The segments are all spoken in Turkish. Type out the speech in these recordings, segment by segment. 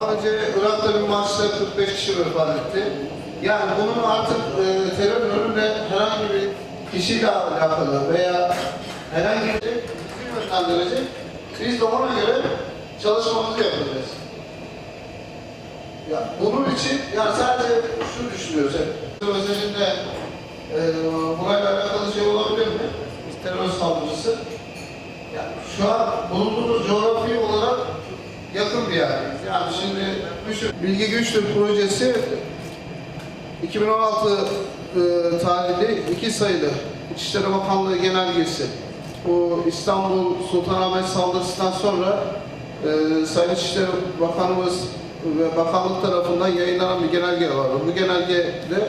Önce Irak'ta bir maçta 45 kişi vefat etti. Yani bunun artık e, terör örgütüyle herhangi bir kişiyle alakalı veya herhangi bir bizim yönlendirecek. Biz de ona göre çalışmamızı yapacağız. Ya bunun için yani sadece şunu düşünüyoruz hep. Özelinde e, burayla alakalı şey olabilir mi? Terör saldırısı. Yani şu an bulunduğumuz coğrafi yerdeyiz. Yani şimdi Bilgi Güçtür projesi 2016 e, tarihli iki sayılı İçişleri Bakanlığı genelgesi. Bu İstanbul Sultanahmet saldırısından sonra e, Sayın İçişleri Bakanımız ve bakanlık tarafından yayınlanan bir genelge vardı. Bu genelgede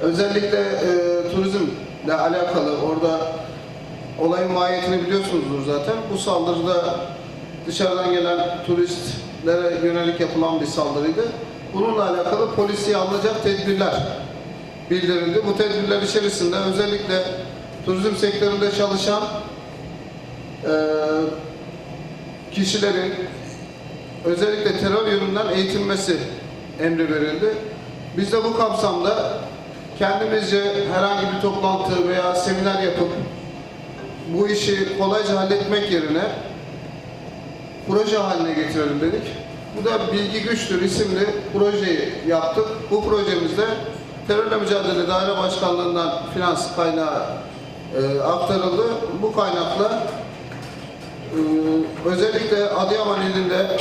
özellikle e, turizmle alakalı orada olayın mahiyetini biliyorsunuzdur zaten. Bu saldırıda dışarıdan gelen turistlere yönelik yapılan bir saldırıydı. Bununla alakalı polisiye alınacak tedbirler bildirildi. Bu tedbirler içerisinde özellikle turizm sektöründe çalışan e, kişilerin özellikle terör yönünden eğitilmesi emri verildi. Biz de bu kapsamda kendimizce herhangi bir toplantı veya seminer yapıp bu işi kolayca halletmek yerine proje haline getirelim dedik. Bu da Bilgi Güçtür isimli projeyi yaptık. Bu projemizde terörle mücadele daire başkanlığından finans kaynağı e, aktarıldı. Bu kaynakla e, özellikle Adıyaman ilinde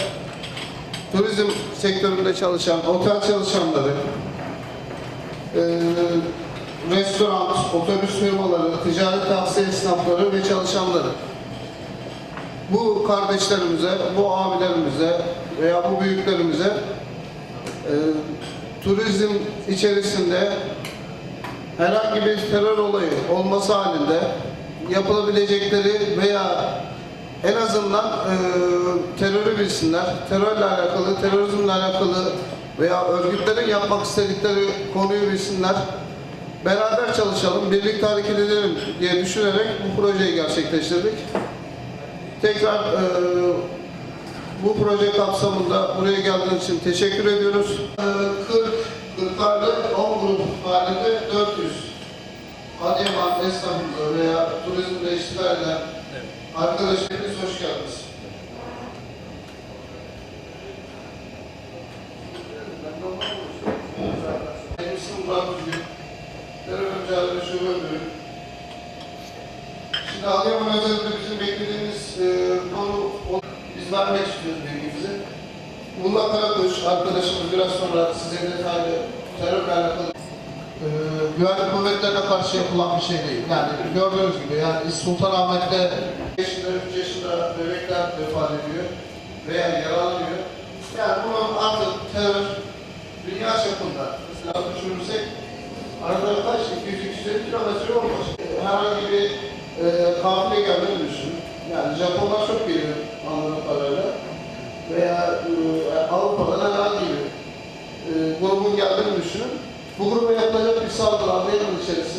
turizm sektöründe çalışan, otel çalışanları, e, restoran, otobüs firmaları, ticaret tavsiye esnafları ve çalışanları. Bu kardeşlerimize, bu abilerimize veya bu büyüklerimize e, turizm içerisinde herhangi bir terör olayı olması halinde yapılabilecekleri veya en azından e, terörü bilsinler, terörle alakalı, terörizmle alakalı veya örgütlerin yapmak istedikleri konuyu bilsinler. Beraber çalışalım, birlikte hareket edelim diye düşünerek bu projeyi gerçekleştirdik. Tekrar e, bu proje kapsamında buraya geldiğiniz için teşekkür ediyoruz. E, 40, 40'larda 10 grup halinde 400 Adıyaman esnafımıza veya turizmde iştigal eden arkadaşlarımız hoş geldiniz. Şimdi Adıyaman özelinde biz vermek istiyoruz bilgimizi. Mulla Karakuş arkadaşımız biraz sonra size detaylı terörle alakalı e, güvenlik kuvvetlerine karşı yapılan bir şey değil. Yani gördüğünüz gibi yani Sultanahmet'te 5 yaşında, 3 yaşında bebekler vefat ediyor veya yaralanıyor. Yani bunun artık terör dünya çapında mesela düşünürsek arada kaç 200-250 kilometre olmuş. Herhangi bir e, kafile geldiğini düşünün. Yani Japonlar çok geliyor anladığım kadarıyla. Veya e, Avrupa'dan herhangi bir e, grubun geldiğini düşünün. Bu gruba yapılacak bir saldırı Adıyaman içerisinde